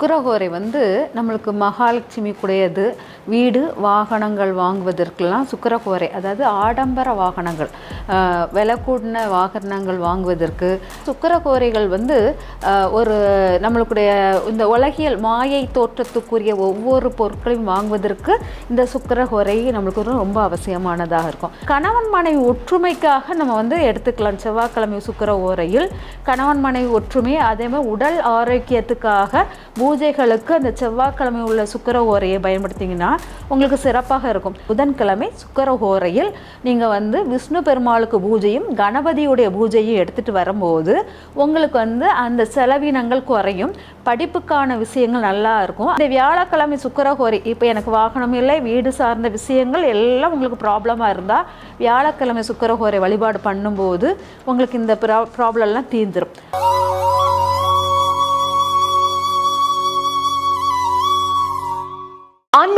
சுக்கிரஹோரை வந்து நம்மளுக்கு மகாலட்சுமி கூடையது. வீடு வாகனங்கள் வாங்குவதற்கெல்லாம் சுக்கிரஹோரை அதாவது ஆடம்பர வாகனங்கள் விலை கூடின வாகனங்கள் வாங்குவதற்கு சுக்கிரஹோரைகள் வந்து ஒரு நம்மளுடைய இந்த உலகியல் மாயை தோற்றத்துக்குரிய ஒவ்வொரு பொருட்களையும் வாங்குவதற்கு இந்த சுக்கிரஹோரை நம்மளுக்கு ரொம்ப அவசியமானதாக இருக்கும். கணவன் மனைவி ஒற்றுமைக்காக நம்ம வந்து எடுத்துக்கலாம். செவ்வாய்க்கிழமை சுக்கிர ஓரையில் கணவன் மனைவி ஒற்றுமை அதே மாதிரி உடல் ஆரோக்கியத்துக்காக பூஜைகளுக்கு அந்த செவ்வாய்க்கிழமை உள்ள சுக்கர ஓரையை பயன்படுத்திங்கன்னா உங்களுக்கு சிறப்பாக இருக்கும். புதன்கிழமை சுக்கர ஓரையில் நீங்கள் வந்து விஷ்ணு பெருமாளுக்கு பூஜையும் கணபதியுடைய பூஜையும் எடுத்துகிட்டு வரும்போது உங்களுக்கு வந்து அந்த செலவினங்கள் குறையும். படிப்புக்கான விஷயங்கள் நல்லா இருக்கும். அந்த வியாழக்கிழமை சுக்கிரஹோரை இப்போ எனக்கு வாகனம் இல்லை வீடு சார்ந்த விஷயங்கள் எல்லாம் உங்களுக்கு ப்ராப்ளமாக இருந்தால் வியாழக்கிழமை சுக்கிரஹோரை வழிபாடு பண்ணும்போது உங்களுக்கு இந்த ப்ரா ப்ராப்ளம்லாம் தீர்ந்துடும்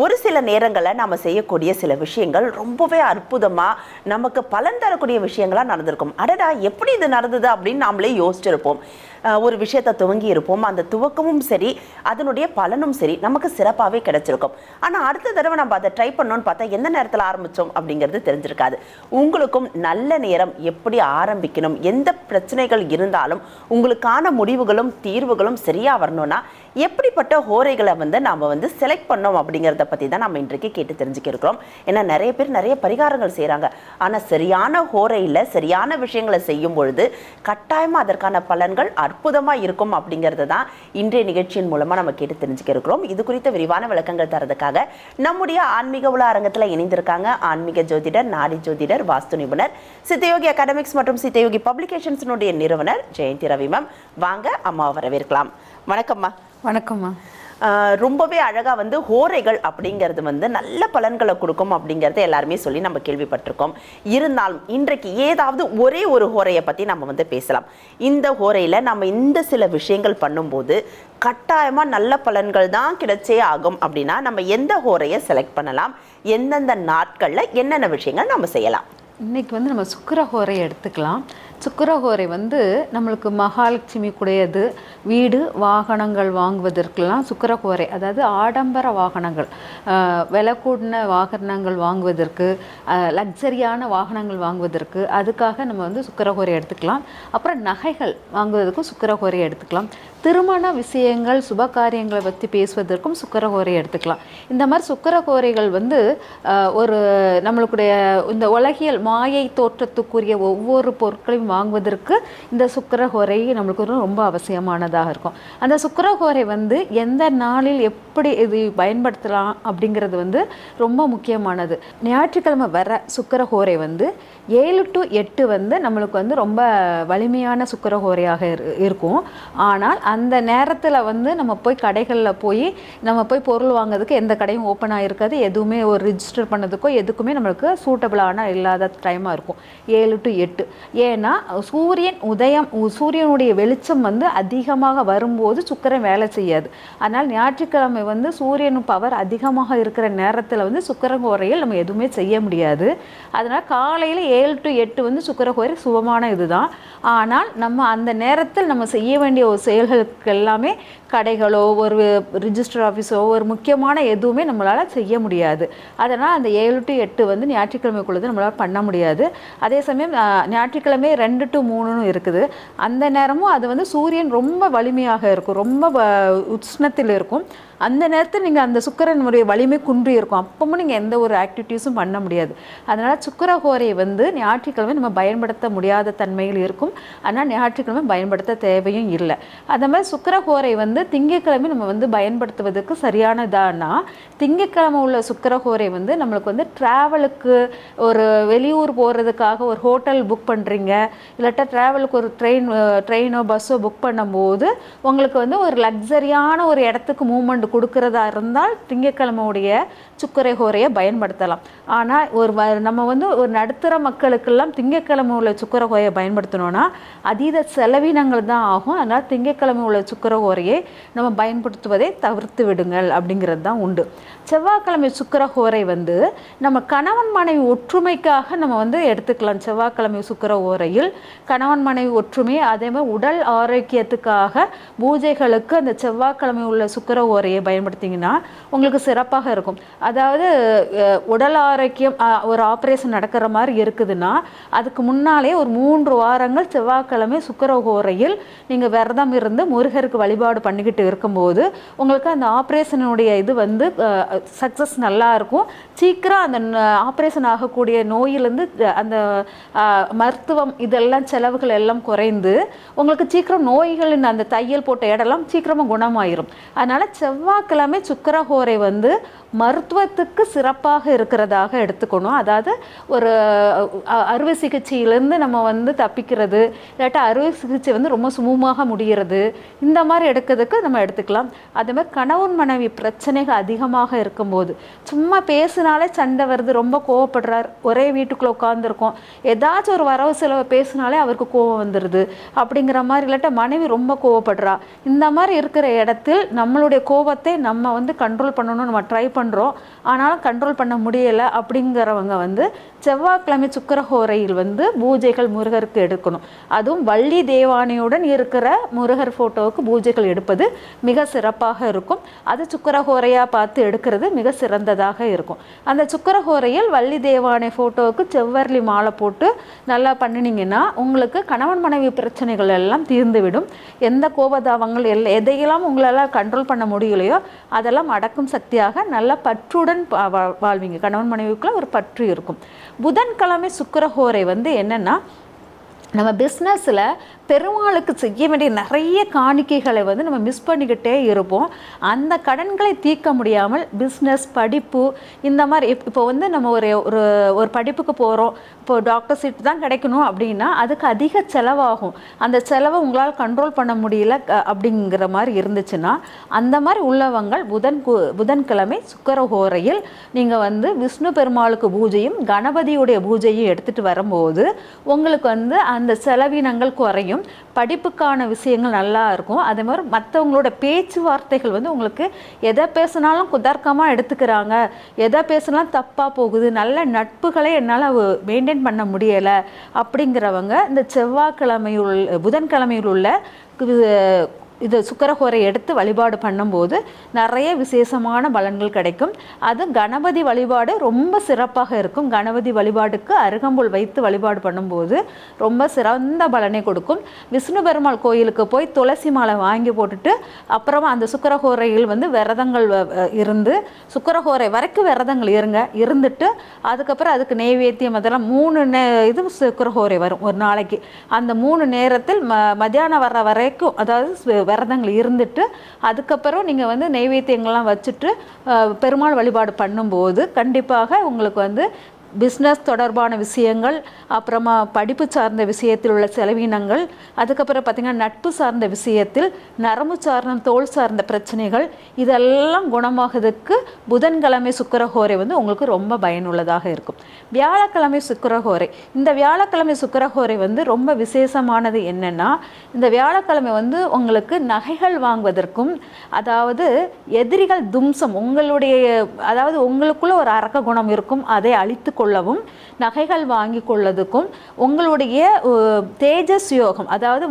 ஒரு சில நேரங்களில் நம்ம செய்யக்கூடிய சில விஷயங்கள் ரொம்பவே அற்புதமாக நமக்கு பலன் தரக்கூடிய விஷயங்களாக நடந்திருக்கும். அடடா எப்படி இது நடந்தது அப்படின்னு நாமளே யோசிச்சிருப்போம். ஒரு விஷயத்தை துவங்கி இருப்போம். அந்த துவக்கமும் சரி அதனுடைய பலனும் சரி நமக்கு சிறப்பாகவே கிடைச்சிருக்கும். ஆனால் அடுத்த தடவை நம்ம அதை ட்ரை பண்ணோம்னு பார்த்தா எந்த நேரத்தில் ஆரம்பித்தோம் அப்படிங்கிறது தெரிஞ்சிருக்காது. உங்களுக்கும் நல்ல நேரம் எப்படி ஆரம்பிக்கணும் எந்த பிரச்சனைகள் இருந்தாலும் உங்களுக்கான முடிவுகளும் தீர்வுகளும் சரியாக வரணும்னா எப்படிப்பட்ட ஹோரைகளை வந்து நாம் வந்து செலக்ட் பண்ணோம் அப்படிங்கிறத பற்றி தான் நம்ம இன்றைக்கு கேட்டு தெரிஞ்சுக்க இருக்கிறோம். ஏன்னா நிறைய பேர் நிறைய பரிகாரங்கள் செய்கிறாங்க ஆனால் சரியான ஹோரையில் சரியான விஷயங்களை செய்யும் பொழுது கட்டாயமாக அதற்கான பலன்கள் அற்புதமாக இருக்கும் அப்படிங்கிறது தான் இன்றைய நிகழ்ச்சியின் மூலமாக நம்ம கேட்டு தெரிஞ்சுக்க இருக்கிறோம். இது குறித்த விரிவான விளக்கங்கள் தரதுக்காக நம்முடைய ஆன்மீக உலா அரங்கத்தில் இணைந்திருக்காங்க ஆன்மீக ஜோதிடர் நாடி ஜோதிடர் வாஸ்து நிபுணர் சித்தயோகி அகாடமிக்ஸ் மற்றும் சித்தயோகி பப்ளிகேஷன்ஸினுடைய நிறுவனர் ஜெயந்தி ரவி மேம் வாங்க அம்மா வரவேற்கலாம். வணக்கம்மா. வணக்கம்மா. ரொம்பவே அழகாக வந்து ஹோரைகள் அப்படிங்கிறது வந்து நல்ல பலன்களை கொடுக்கும் அப்படிங்கிறத எல்லாருமே சொல்லி நம்ம கேள்விப்பட்டிருக்கோம். இருந்தாலும் இன்றைக்கு ஏதாவது ஒரே ஒரு ஹோரையை பற்றி நம்ம வந்து பேசலாம். இந்த ஹோரையில் நம்ம இந்த சில விஷயங்கள் பண்ணும்போது கட்டாயமாக நல்ல பலன்கள் தான் கிடைச்சே ஆகும் அப்படின்னா நம்ம எந்த ஹோரையை செலக்ட் பண்ணலாம்? எந்தெந்த நாட்களில் என்னென்ன விஷயங்கள் நம்ம செய்யலாம்? இன்னைக்கு வந்து நம்ம சுக்கிரஹோரை எடுத்துக்கலாம். சுக்கரகோரை வந்து நம்மளுக்கு மகாலட்சுமி கூடையது. வீடு வாகனங்கள் வாங்குவதற்கெல்லாம் சுக்கரகோரை அதாவது ஆடம்பர வாகனங்கள் விலை கூடின வாகனங்கள் வாங்குவதற்கு லக்ஸரியான வாகனங்கள் வாங்குவதற்கு அதுக்காக நம்ம வந்து சுக்கரகோரை எடுத்துக்கலாம். அப்புறம் நகைகள் வாங்குவதற்கும் சுக்கரகோரை எடுத்துக்கலாம். திருமண விஷயங்கள் சுப காரியங்களை பற்றி பேசுவதற்கும் சுக்கரகோரை எடுத்துக்கலாம். இந்த மாதிரி சுக்கரகோரைகள் வந்து ஒரு நம்மளுடைய இந்த உலகியல் மாயை தோற்றத்துக்குரிய ஒவ்வொரு பொருட்களையும் வாங்குவதற்கு இந்த சுக்கரஹோரை நம்மளுக்கு ரொம்ப அவசியமானதாக இருக்கும். அந்த சுக்கரஹோரை வந்து எந்த நாளில் எப்படி இது பயன்படுத்தலாம் அப்படிங்கிறது வந்து ரொம்ப முக்கியமானது. ஞாயிற்றுக்கிழமை வர சுக்கரஹோரை வந்து ஏழு டு எட்டு வந்து நம்மளுக்கு வந்து ரொம்ப வலிமையான சுக்கரஹோரையாக இரு- இருக்கும். ஆனால் அந்த நேரத்தில் வந்து நம்ம போய் கடைகளில் போய் நம்ம போய் பொருள் வாங்குறதுக்கு எந்த கடையும் ஓப்பன் ஆகிருக்காது எதுவுமே ஒரு ரிஜிஸ்டர் பண்ணதுக்கோ எதுக்குமே நம்மளுக்கு சூட்டபிளான இல்லாத டைமாக இருக்கும். ஏழு டு எட்டு. ஏன்னா சூரியன் உதயம் உ- சூரியனுடைய வெளிச்சம் வந்து அதிகமாக வரும்போது சுக்கரன் வேலை செய்யாது. அதனால் ஞாயிற்றுக்கிழமை வந்து சூரியன் பவர் அதிகமாக இருக்கிற நேரத்தில் வந்து சுக்கரகோரையில் நம்ம எதுவுமே செய்ய முடியாது. அதனால் காலையில் ஏழு டு எட்டு வந்து சுக்கரகோரை சுபமான இதுதான். ஆனால் நம்ம அந்த நேரத்தில் நம்ம செய்ய வேண்டிய ஒரு செயல்களுக்கு எல்லாமே கடைகளோ ஒரு ரிஜிஸ்டர் ஆஃபீஸோ ஒரு முக்கியமான எதுவுமே நம்மளால் செய்ய முடியாது. அதனால் அந்த ஏழு டு எட்டு வந்து ஞாயிற்றுக்கிழமைக்குள்ளது நம்மளால் பண்ண முடியாது. அதே சமயம் ஞாயிற்றுக்கிழமை ரெண்டு டு மூணுன்னு இருக்குது. அந்த நேரமும் அது வந்து சூரியன் ரொம்ப வலிமையாக இருக்கும். ரொம்ப வ- உஷ்ணத்தில் இருக்கும். அந்த நேரத்தில் நீங்கள் அந்த சுக்கரனுடைய வலிமை குன்றி இருக்கும். அப்பவும் நீங்கள் எந்த ஒரு ஆக்டிவிட்டீஸும் பண்ண முடியாது. அதனால் சுக்கரஹோரையை வந்து ஞாயிற்றுக்கிழமை நம்ம பயன்படுத்த முடியாத தன்மையில் இருக்கும். ஆனால் ஞாயிற்றுக்கிழமை பயன்படுத்த தேவையும் இல்லை. அதே மாதிரி சுக்கரஹோரை வந்து திங்கக்கிழமை நம்ம வந்து பயன்படுத்துவதற்கு சரியானதானா திங்கக்கிழமை உள்ள சுக்கரஹோரை வந்து நம்மளுக்கு வந்து ட்ராவலுக்கு ஒரு வெளியூர் போகிறதுக்காக ஒரு ஹோட்டல் புக் பண்ணுறீங்க இல்லாட்டா ட்ராவலுக்கு ஒரு ட்ரெயின் ட்ரெயினோ பஸ்ஸோ புக் பண்ணும்போது உங்களுக்கு வந்து ஒரு லக்ஸரியான ஒரு இடத்துக்கு மூமெண்ட் கொடுக்கறதா இருந்தால் திங்கக்கிழமையுடைய சுக்கரை ஹோரையை பயன்படுத்தலாம். ஆனால் ஒரு வ- நம்ம வந்து ஒரு நடுத்தர மக்களுக்கெல்லாம் திங்கட்கிழமை உள்ள சுக்கர ஹோரையை பயன்படுத்தணும்னா அதீத செலவினங்கள் தான் ஆகும். அதனால் திங்கட்கிழமை உள்ள சுக்கர ஹோரையை நம்ம பயன்படுத்துவதை தவிர்த்து விடுங்கள் அப்படிங்கிறது தான் உண்டு. செவ்வாய்க்கிழமை சுக்கர ஹோரை வந்து நம்ம கணவன் மனைவி ஒற்றுமைக்காக நம்ம வந்து எடுத்துக்கலாம். செவ்வாய்க்கிழமை சுக்கர ஓரையில் கணவன் மனைவி ஒற்றுமை அதே மாதிரி உடல் ஆரோக்கியத்துக்காக பூஜைகளுக்கு அந்த செவ்வாய்க்கிழமை உள்ள சுக்கர ஓரையை பயன்படுத்திங்கன்னா உங்களுக்கு சிறப்பாக இருக்கும். அதாவது உடல் ஆரோக்கியம் ஒரு ஆப்ரேஷன் நடக்கிற மாதிரி இருக்குதுன்னா அதுக்கு முன்னாலே ஒரு மூன்று வாரங்கள் செவ்வாய்க்கிழமை சுக்கர ஓரையில் நீங்கள் விரதம் இருந்து முருகருக்கு வழிபாடு பண்ணிக்கிட்டு இருக்கும்போது உங்களுக்கு அந்த ஆப்ரேஷனுடைய இது வந்து சக்ஸஸ் நல்லா இருக்கும். சீக்கிரம் அந்த ஆப்ரேஷன் ஆகக்கூடிய நோயிலேருந்து அந்த மருத்துவம் இதெல்லாம் செலவுகள் எல்லாம் குறைந்து உங்களுக்கு சீக்கிரம் நோய்களின் அந்த தையல் போட்ட இடம்லாம் சீக்கிரமாக குணமாயிரும். அதனால் செவ்வாய்க்கிழமை சுக்கரஹோரை வந்து மருத்துவத்துக்கு சிறப்பாக இருக்கிறதாக எடுத்துக்கணும். அதாவது ஒரு அ- அறுவை சிகிச்சையிலேருந்து நம்ம வந்து தப்பிக்கிறது இல்லாட்டா அறுவை சிகிச்சை வந்து ரொம்ப சுமூகமாக முடிகிறது இந்த மாதிரி எடுக்கிறதுக்கு நம்ம எடுத்துக்கலாம். அதே மாதிரி கணவன் மனைவி பிரச்சனைகள் அதிகமாக இருக்கும்போது. சும்மா பேசினாலே சண்டை வருது ரொம்ப கோவப்படுறார். ஒரே வீட்டுக்குள்ளே உட்காந்துருக்கோம் ஏதாச்சும் ஒரு வரவு செலவை பேசினாலே அவருக்கு கோவம் வந்துடுது அப்படிங்கிற மாதிரி இல்லாட்டா மனைவி ரொம்ப கோவப்படுறா. இந்த மாதிரி இருக்கிற இடத்தில் நம்மளுடைய கோபத்தை நம்ம வந்து கண்ட்ரோல் பண்ணணும்னு நம்ம ட்ரை பண்ணுறோம் ஆனாலும் கண்ட்ரோல் பண்ண முடியலை அப்படிங்கிறவங்க வந்து செவ்வாய்க்கிழமை சுக்கரஹோரையில் வந்து பூஜைகள் முருகருக்கு எடுக்கணும். அதுவும் வள்ளி தேவானையுடன் இருக்கிற முருகர் ஃபோட்டோவுக்கு பூஜைகள் எடுப்பது மிக சிறப்பாக இருக்கும். அது சுக்கரஹோரையாக பார்த்து எடுக்கிறது மிக சிறந்ததாக இருக்கும். அந்த சுக்கரஹோரையில் வள்ளி தேவானை ஃபோட்டோவுக்கு செவ்வரளி மாலை போட்டு நல்லா பண்ணினீங்கன்னா உங்களுக்கு கணவன் மனைவி பிரச்சனைகள் எல்லாம் தீர்ந்துவிடும். எந்த கோபதாவங்கள் எல்லாம் எதையெல்லாம் உங்களால் கண்ட்ரோல் பண்ண முடியலையோ அதெல்லாம் அடக்கும் சக்தியாக நல்ல பற்றுடன் வா- வாழ்வீங்க. கணவன் மனைவிக்குள்ள ஒரு பற்று இருக்கும். புதன்கிழமை சுக்கரஹோரை வந்து என்னென்னா நம்ம பிஸ்னஸில் பெருமாளுக்கு செய்ய வேண்டிய நிறைய காணிக்கைகளை வந்து நம்ம மிஸ் பண்ணிக்கிட்டே இருப்போம். அந்த கடன்களை தீர்க்க முடியாமல் பிஸ்னஸ் படிப்பு இந்த மாதிரி இப்- இப்போ வந்து நம்ம ஒரு ஒரு ஒரு படிப்புக்கு போகிறோம் இப்போ டாக்டர் சீட் தான் கிடைக்கணும் அப்படின்னா அதுக்கு அதிக செலவாகும். அந்த செலவை உங்களால் கண்ட்ரோல் பண்ண முடியல அப்படிங்கிற மாதிரி இருந்துச்சுன்னா அந்த மாதிரி உள்ளவங்கள் புதன் கு- புதன்கிழமை சுக்கரஹோரையில் நீங்கள் வந்து விஷ்ணு பெருமாளுக்கு பூஜையும் கணபதியுடைய பூஜையும் எடுத்துகிட்டு வரும்போது உங்களுக்கு வந்து அந்த செலவினங்கள் குறையும். படிப்புக்கான விஷயங்கள் நல்லா இருக்கும். அதே மாதிரி மற்றவங்களோட பேச்சுவார்த்தைகள் வந்து உங்களுக்கு எதை பேசினாலும் குதர்க்கமாக எடுத்துக்கிறாங்க. எதை பேசினாலும் தப்பாக போகுது. நல்ல நட்புகளை என்னால் மெயின்டைன் பண்ண முடியலை அப்படிங்கிறவங்க இந்த செவ்வாய்க்கிழமையுள் புதன்கிழமையில் உள்ள இது சுக்கரஹோரை எடுத்து வழிபாடு பண்ணும்போது நிறைய விசேஷமான பலன்கள் கிடைக்கும். அது கணபதி வழிபாடு ரொம்ப சிறப்பாக இருக்கும். கணபதி வழிபாடுக்கு அருகம்புல் வைத்து வழிபாடு பண்ணும்போது ரொம்ப சிறந்த பலனை கொடுக்கும். விஷ்ணு பெருமாள் கோயிலுக்கு போய் துளசி மாலை வாங்கி போட்டுட்டு அப்புறமா அந்த சுக்கரஹோரையில் வந்து விரதங்கள் வ- இருந்து சுக்கரஹோரை வரைக்கும் விரதங்கள் இருங்க இருந்துட்டு அதுக்கப்புறம் அதுக்கு நெய்வேத்தியம் அதெல்லாம் மூணு நே இது சுக்கரஹோரை வரும் ஒரு நாளைக்கு. அந்த மூணு நேரத்தில் ம மத்தியானம் வர்ற வரைக்கும் அதாவது விரதங்கள் இருந்துட்டு அதுக்கப்புறம் நீங்கள் வந்து நெய்வேத்தியங்கள்லாம் வச்சுட்டு பெருமாள் வழிபாடு பண்ணும்போது கண்டிப்பாக உங்களுக்கு வந்து பிஸ்னஸ் தொடர்பான விஷயங்கள் அப்புறமா படிப்பு சார்ந்த விஷயத்தில் உள்ள செலவினங்கள் அதுக்கப்புறம் பார்த்திங்கன்னா நட்பு சார்ந்த விஷயத்தில் நரம்பு சார்ந்த தோல் சார்ந்த பிரச்சனைகள் இதெல்லாம் குணமாகிறதுக்கு புதன்கிழமை சுக்கரஹோரை வந்து உங்களுக்கு ரொம்ப பயனுள்ளதாக இருக்கும். வியாழக்கிழமை சுக்கரஹோரை. இந்த வியாழக்கிழமை சுக்கரஹோரை வந்து ரொம்ப விசேஷமானது என்னென்னா இந்த வியாழக்கிழமை வந்து உங்களுக்கு நகைகள் வாங்குவதற்கும் அதாவது எதிரிகள் தும்சம் உங்களுடைய அதாவது உங்களுக்குள்ள ஒரு அரக்க குணம் இருக்கும் அதை அழித்து கொள்ளவும் நகைகள் வாங்கி கொள்ளதுக்கும் உங்களுடைய தேஜஸ் யோகம் அதாவது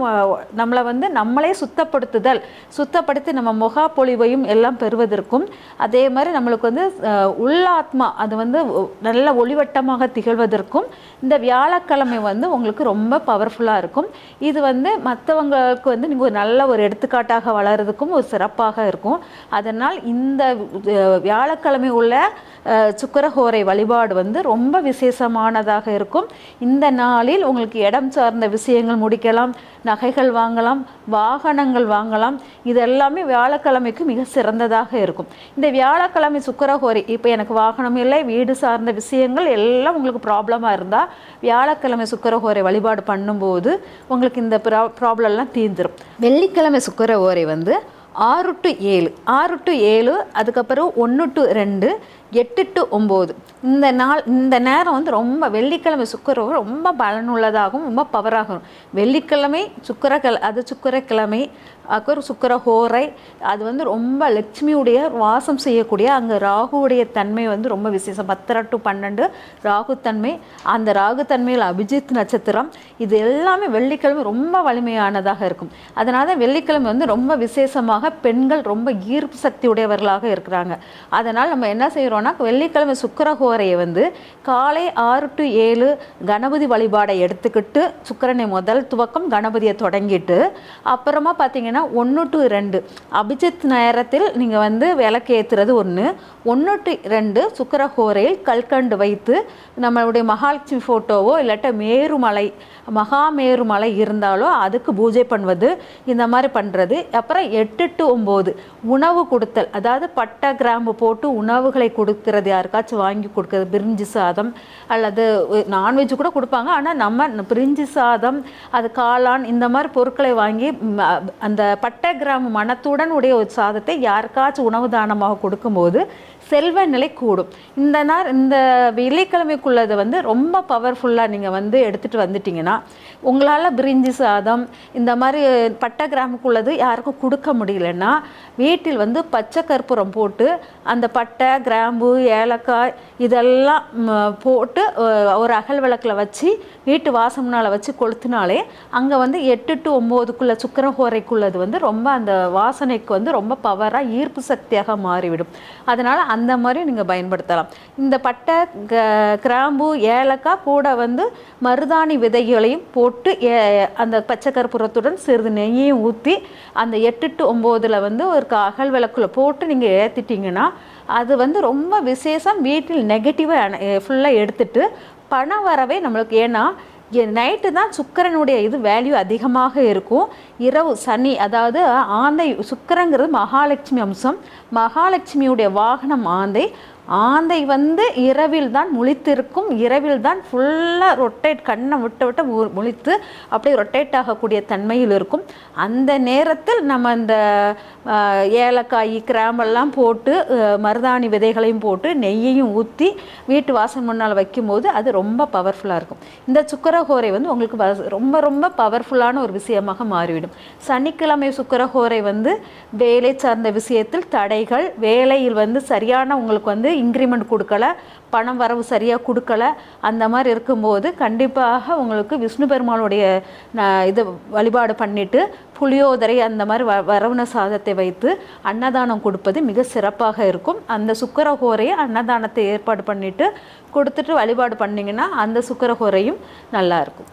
நம்மளை வந்து நம்மளே சுத்தப்படுத்துதல் சுத்தப்படுத்தி நம்ம முகாப்பொழிவையும் எல்லாம் பெறுவதற்கும் அதே மாதிரி நம்மளுக்கு வந்து உள்ளாத்மா அது வந்து நல்ல ஒளிவட்டமாக திகழ்வதற்கும் இந்த வியாழக்கிழமை வந்து உங்களுக்கு ரொம்ப பவர்ஃபுல்லாக இருக்கும். இது வந்து மற்றவங்களுக்கு வந்து நீங்கள் ஒரு நல்ல ஒரு எடுத்துக்காட்டாக வளர்கிறதுக்கும் ஒரு சிறப்பாக இருக்கும். அதனால் இந்த வியாழக்கிழமை உள்ள சுக்கரஹோரை வழிபாடு வந்து ரொம்ப விசேஷமாக விசேஷமானதாக இருக்கும். இந்த நாளில் உங்களுக்கு இடம் சார்ந்த விஷயங்கள் முடிக்கலாம் நகைகள் வாங்கலாம் வாகனங்கள் வாங்கலாம். இதெல்லாமே வியாழக்கிழமைக்கு மிக சிறந்ததாக இருக்கும். இந்த வியாழக்கிழமை சுக்கரகோரி இப்போ எனக்கு வாகனம் இல்லை வீடு சார்ந்த விஷயங்கள் எல்லாம் உங்களுக்கு ப்ராப்ளமாக இருந்தால் வியாழக்கிழமை சுக்கரகோரை வழிபாடு பண்ணும்போது உங்களுக்கு இந்த ப்ரா ப்ராப்ளம்லாம் தீர்ந்துடும் வெள்ளிக்கிழமை சுக்கரகோரை வந்து ஆறு டு ஏழு ஆறு டு ஏழு அதுக்கப்புறம் ஒன்று டு ரெண்டு எட்டு டு ஒம்பது. இந்த நாள் இந்த நேரம் வந்து ரொம்ப வெள்ளிக்கிழமை சுக்கரம் ரொம்ப பலனுள்ளதாகவும் ரொம்ப பவராகும் வெள்ளிக்கிழமை சுக்கரக்கிழ அது சுக்கரக்கிழமை அப்புறம் சுக்கர ஹோரை அது வந்து ரொம்ப லட்சுமியுடைய வாசம் செய்யக்கூடிய அங்கே ராகுவுடைய தன்மை வந்து ரொம்ப விசேஷம். பத்தரை டு பன்னெண்டு ராகு தன்மை. அந்த ராகு தன்மையில் அபிஜித் நட்சத்திரம். இது எல்லாமே வெள்ளிக்கிழமை ரொம்ப வலிமையானதாக இருக்கும். அதனால தான் வெள்ளிக்கிழமை வந்து ரொம்ப விசேஷமாக பெண்கள் ரொம்ப ஈர்ப்பு சக்தி உடையவர்களாக இருக்கிறாங்க. அதனால் நம்ம என்ன செய்கிறோம் செய்கிறோம்னா வெள்ளிக்கிழமை சுக்கரஹோரையை வந்து காலை ஆறு டு ஏழு கணபதி வழிபாடை எடுத்துக்கிட்டு சுக்கரனை முதல் துவக்கம் கணபதியை தொடங்கிட்டு அப்புறமா பார்த்தீங்கன்னா ஒன்று டு ரெண்டு அபிஜித் நேரத்தில் நீங்கள் வந்து விளக்கு ஏற்றுறது ஒன்று ஒன்று டு ரெண்டு சுக்கரஹோரையில் கல்கண்டு வைத்து நம்மளுடைய மகாலட்சுமி ஃபோட்டோவோ இல்லாட்ட மேருமலை மகாமேருமலை இருந்தாலோ அதுக்கு பூஜை பண்ணுவது இந்த மாதிரி பண்ணுறது அப்புறம் எட்டு டு ஒம்பது உணவு கொடுத்தல் அதாவது பட்டை கிராம்பு போட்டு உணவுகளை கொடுக்கறது? யாருக்காச்சும் வாங்கி கொடுக்கறது பிரிஞ்சு சாதம் அல்லது நான்வெஜ் கூட கொடுப்பாங்க. ஆனால் நம்ம பிரிஞ்சு சாதம் அது காளான் இந்த மாதிரி பொருட்களை வாங்கி அந்த பட்டை கிராம மணத்துடன் உடைய ஒரு சாதத்தை யாருக்காச்சும் உணவு தானமாக கொடுக்கும்போது செல்வ நிலை கூடும். இந்த நாள் இந்த வெள்ளிக்கிழமைக்குள்ளது வந்து ரொம்ப பவர்ஃபுல்லாக நீங்கள் வந்து எடுத்துகிட்டு வந்துட்டீங்கன்னா உங்களால் பிரிஞ்சி சாதம் இந்த மாதிரி பட்டை கிராமுக்குள்ளது யாருக்கும் கொடுக்க முடியலன்னா வீட்டில் வந்து பச்சை கற்பூரம் போட்டு அந்த பட்டை கிராம்பு ஏலக்காய் இதெல்லாம் போட்டு ஒரு அகல் விளக்கில் வச்சு வீட்டு வாசம்னால் வச்சு கொளுத்தினாலே அங்கே வந்து எட்டு டு ஒம்போதுக்குள்ள சுக்கரஹோரைக்குள்ளது வந்து ரொம்ப அந்த வாசனைக்கு வந்து ரொம்ப பவராக ஈர்ப்பு சக்தியாக மாறிவிடும். அதனால் அந்த அந்த மாதிரி நீங்கள் பயன்படுத்தலாம். இந்த பட்டை க- கிராம்பு ஏலக்காய் கூட வந்து மருதாணி விதைகளையும் போட்டு ஏ- அந்த பச்சை கற்பூரத்துடன் சிறிது நெய்யையும் ஊற்றி அந்த எட்டு டு ஒம்போதில் வந்து ஒரு க- அகல் விளக்குல போட்டு நீங்கள் ஏற்றிட்டிங்கன்னா அது வந்து ரொம்ப விசேஷம் வீட்டில் நெகட்டிவாக ஃபுல்லாக எடுத்துட்டு பண வரவே நம்மளுக்கு ஏன்னா நைட்டு தான் சுக்கிரனுடைய இது வேல்யூ அதிகமாக இருக்கும். இரவு சனி அதாவது ஆந்தை சுக்கரங்கிறது மகாலட்சுமி அம்சம். மகாலட்சுமியுடைய வாகனம் ஆந்தை. ஆந்தை வந்து இரவில் தான் முழித்திருக்கும் இரவில் தான் ஃபுல்லாக ரொட்டேட் கண்ணை விட்டு விட்டு முழித்து அப்படியே ரொட்டேட் ஆகக்கூடிய தன்மையில் இருக்கும். அந்த நேரத்தில் நம்ம இந்த ஏலக்காய் கிராம்பெல்லாம் போட்டு மருதாணி விதைகளையும் போட்டு நெய்யையும் ஊற்றி வீட்டு வாசல் முன்னால் வைக்கும்போது அது ரொம்ப பவர்ஃபுல்லாக இருக்கும். இந்த சுக்கரஹோரை வந்து உங்களுக்கு வ- ரொம்ப ரொம்ப பவர்ஃபுல்லான ஒரு விஷயமாக மாறிவிடும். சனிக்கிழமை சுக்கரஹோரை வந்து வேலை சார்ந்த விஷயத்தில் தடை வேலைகள் வேலையில் வந்து சரியான உங்களுக்கு வந்து இன்க்ரிமெண்ட் கொடுக்கல பணம் வரவு சரியாக கொடுக்கல அந்த மாதிரி இருக்கும்போது கண்டிப்பாக உங்களுக்கு விஷ்ணு பெருமாளுடைய ந- இது வழிபாடு பண்ணிட்டு புளியோதரை அந்த மாதிரி வ வரவுண சாதத்தை வைத்து அன்னதானம் கொடுப்பது மிக சிறப்பாக இருக்கும். அந்த சுக்கரஹோரையை அன்னதானத்தை ஏற்பாடு பண்ணிவிட்டு கொடுத்துட்டு வழிபாடு பண்ணிங்கன்னா அந்த சுக்கரஹோரையும் நல்லாயிருக்கும்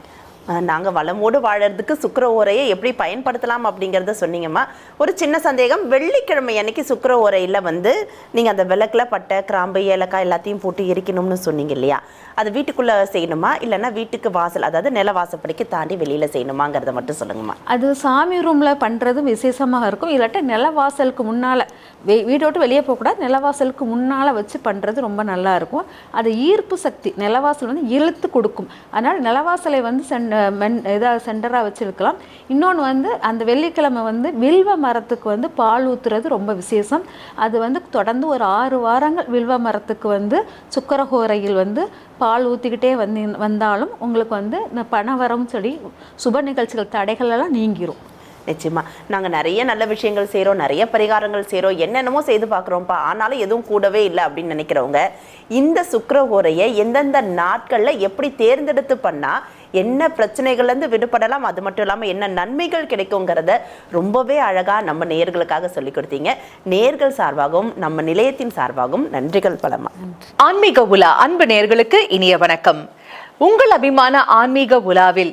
நாங்கள் வளமோடு வாழறதுக்கு சுக்கிர ஓரையை எப்படி பயன்படுத்தலாம் அப்படிங்கிறத சொன்னீங்கம்மா. ஒரு சின்ன சந்தேகம் வெள்ளிக்கிழமை அன்னைக்கு சுக்கிர ஓரையில் வந்து நீங்கள் அந்த விளக்குல பட்டை கிராம்பு ஏலக்காய் எல்லாத்தையும் போட்டு எரிக்கணும்னு சொன்னீங்க இல்லையா? அது வீட்டுக்குள்ளே செய்யணுமா? இல்லைன்னா வீட்டுக்கு வாசல் அதாவது நில வாசப்படிக்கு தாண்டி வெளியில் செய்யணுமாங்கிறத மட்டும் சொல்லுங்கம்மா. அது சாமி ரூமில் பண்ணுறதும் விசேஷமாக இருக்கும். இல்லாட்டி நிலவாசலுக்கு முன்னால் வெ வீட்டை விட்டு வெளியே போகக்கூடாது. நிலவாசலுக்கு முன்னால் வச்சு பண்ணுறது ரொம்ப நல்லா இருக்கும். அது ஈர்ப்பு சக்தி நிலவாசல் வந்து இழுத்து கொடுக்கும். அதனால் நிலவாசலை வந்து சென்ன மென் இதாக சென்டராக வச்சுருக்கலாம். இன்னொன்று வந்து அந்த வெள்ளிக்கிழமை வந்து வில்வ மரத்துக்கு வந்து பால் ஊற்றுறது ரொம்ப விசேஷம். அது வந்து தொடர்ந்து ஒரு ஆறு வாரங்கள் வில்வ மரத்துக்கு வந்து சுக்கரஹோரையில் வந்து பால் ஊற்றிக்கிட்டே வந்து வந்தாலும் உங்களுக்கு வந்து இந்த பணவரம் சொல்லி சுப நிகழ்ச்சிகள் தடைகள் எல்லாம் நீங்கிரும். நிச்சயமா. நாங்கள் நிறைய நல்ல விஷயங்கள் செய்கிறோம் நிறைய பரிகாரங்கள் செய்கிறோம் என்னென்னமோ செய்து பார்க்குறோம்ப்பா. ஆனாலும் எதுவும் கூடவே இல்லை அப்படின்னு நினைக்கிறவங்க இந்த சுக்கிரஹோரையை எந்தெந்த நாட்களில் எப்படி தேர்ந்தெடுத்து பண்ணால் என்ன பிரச்சனைகள்லேருந்து விடுபடலாம் அது மட்டும் இல்லாமல் என்ன நன்மைகள் கிடைக்குங்கிறத ரொம்பவே அழகாக நம்ம நேயர்களுக்காக சொல்லி கொடுத்தீங்க. நேர்கள் சார்பாகவும் நம்ம நிலையத்தின் சார்பாகவும் நன்றிகள் பலமா ஆன்மீக உலா அன்பு நேர்களுக்கு இனிய வணக்கம். உங்கள் அபிமான ஆன்மீக உலாவில்